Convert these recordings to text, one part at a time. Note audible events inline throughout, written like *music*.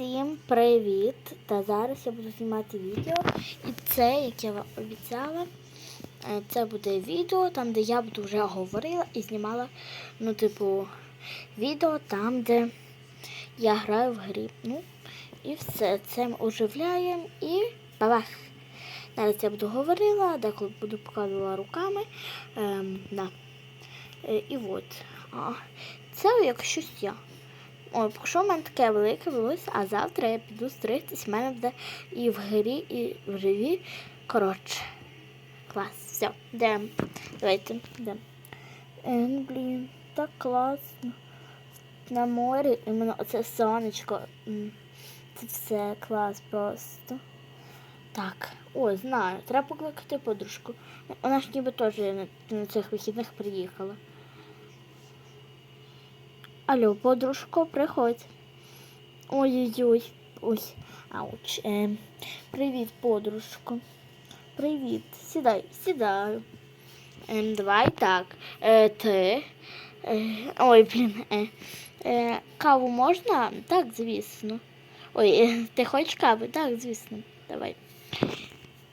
Всім привіт! Та зараз я буду знімати відео. І це, як я вам обіцяла, е, це буде відео, там, де я буду вже говорила і знімала, ну, типу, відео там, де я граю в грі. Ну, і все. Це ми оживляємо і бабах! Зараз я буду говорила, деколи буду показувала руками. Ем, да. Е, і от. А, це як щось я. Ой, якщо в мене таке велике волосся, а завтра я піду стригтись, в мене буде і в грі, і в живі. Коротше. Клас. Все, йдемо. Давайте, йдемо. Е, ну, блін, так класно. На морі іменно оце сонечко. Це все клас просто. Так, о, знаю, треба покликати подружку. Вона ж ніби теж на, на цих вихідних приїхала. Алло, подружко, приходь. Ой-ой-ой. Ой. Ауч. Е, привіт, подружко. Привіт. Сідай, сідаю. Е, давай так. Е, ти. Е, ой, блін. Е, е, каву можна? Так, звісно. Ой, е, ти хочеш кави? Так, звісно. Давай.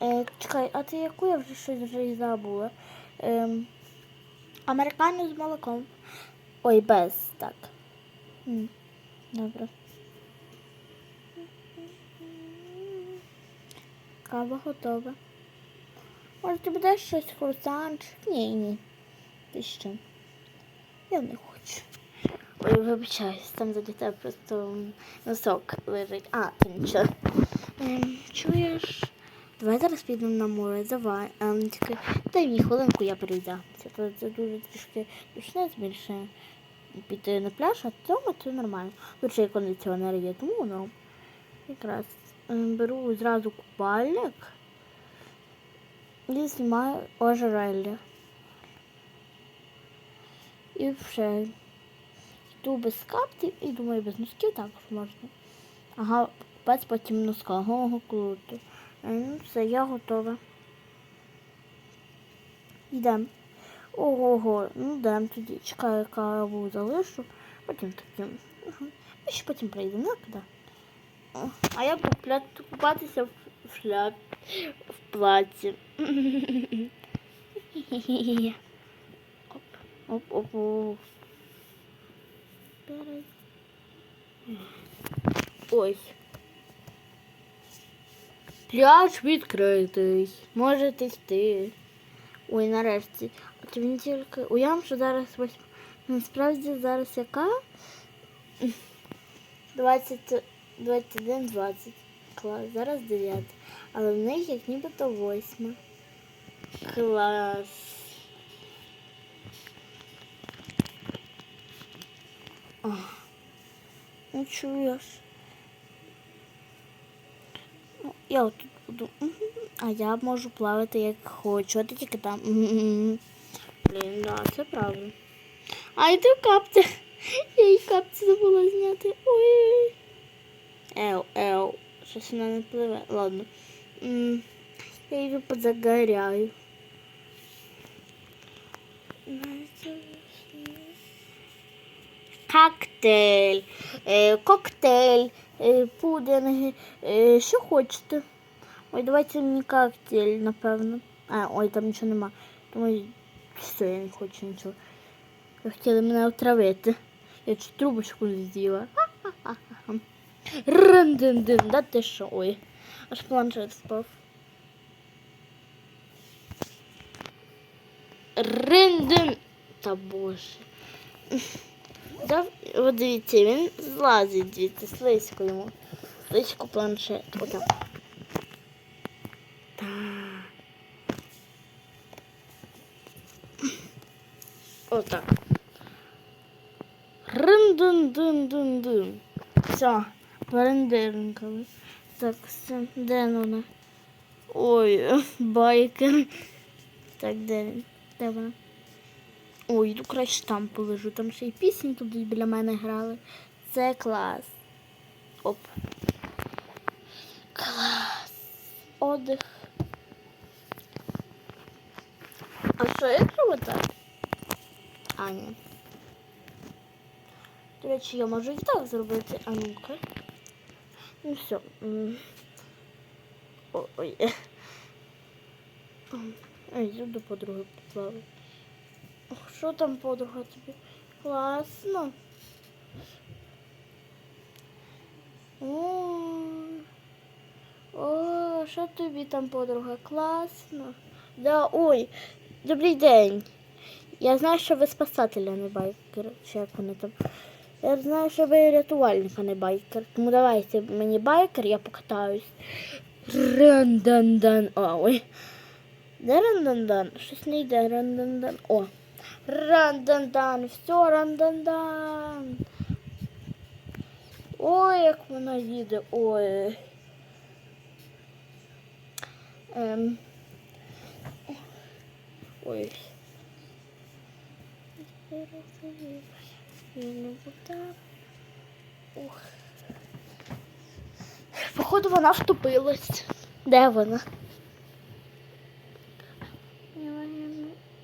Е, чекай, а ти яку я вже щось вже забула? Е, американу з молоком. Ой, без, так. Добре. Кава готова. Може, ти будеш щось курсанчик? Ні, ні. Ти що? Я не хочу. Ой, вибачаюсь, там за дітей просто носок лежить. А, то нічого. Ем, чуєш? Давай зараз підемо на море, давай. Ем, тільки дай мені хвилинку, я перейдемося. Це, це дуже трішки душне більше піти на пляж, а цьому це нормально. Тут ще кондиціонер є, тому ну, якраз беру зразу купальник і знімаю ожерелье. І вже йду без каптів і думаю, без носків також можна. Ага, без потім носка. Ого, круто. Е, Ну, все, я готова. Йдемо. Ого, ну йдемо тоді. Чекаю, каву залишу. Потім таким. Угу. Ми ще потім прийдемо, ну куди? А я буду купатися в шляп, в платі. *laughs* Оп, оп, оп, оп. Ой. Пляж відкритий. Можете йти. Ой, нарешті. От він тільки. Уявим, що зараз восьма. Насправді зараз яка? 20, 21, 20. Клас. Зараз 9. Але в них як нібито восьма. Клас. Ах. Ну чуєш. Ну, Я отут буду. А я можу плавати як хочу. А ти тільки там. Блін, да, це правда. А йди в капці. Я їй капці забула зняти. Ой. Ел, ел. Щось вона не пливе. Ладно. Я її позагоряю. Коктейль, е, коктейль, е, пудинги, е, що хочете. Ой, давайте мені коктейль, напевно. А, ой, там нічого нема. Тому все, я не хочу нічого. Ви хотіли мене отравити. Я чуть трубочку з'їла. Рин-дин-дин, да ти що? Ой, аж планшет впав. Рин-дин. Та боже. Да, от дивіться, він злазить звідти, слизько йому. Слизько планшет. Отак. Отак. Рин-дин-дин-дин-дин. Все, перендирнкали. Так, все, де вона? Ой, *laughs* байкер. Так, де він? Де вона? Ой, йду краще там полежу. Там ще й пісні туди біля мене грали. Це клас. Оп. Клас. Отдих. А що, якщо отак? А. До речі, я можу і так зробити. А ну-ка. Ну все. Ой. Ой, йду до подруги поплавати. Що там подруга тобі? Класно. О, о, що тобі там, подруга? Класно. Да, ой, добрий день. Я знаю, що ви спасатель, а не байкер. Чи як вони там. Я знаю, що ви рятувальник, а не байкер. Тому давайте мені байкер, я покатаюсь. Ран-дан-дан. Ой. Де ран-дан-дан? Щось не йде ран-дан-дан. О. Ран-дан-дан. Все, ран-дан-дан. Ой, як вона їде. Ой. Ем. Ой. Ух. Походу вона втопилась. Де вона?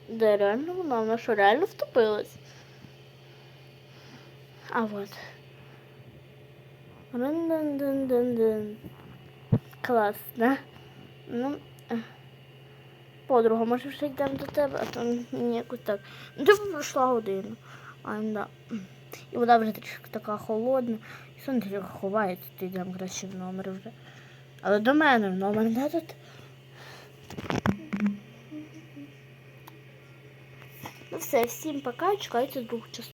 Де реально вона? Вона що реально втопилась? А вот. Ран-дан-дан-дан-дан. Клас, да? Ну. Подруга, може вже йдемо до тебе, а то мені якось так. Ну, типу пройшла година. А, да. І вода вже трішки така холодна. І сон трохи ховається, то йдемо краще в номер вже. Але до мене в номер не тут. Ну все, всім пока, чекайте двох частину.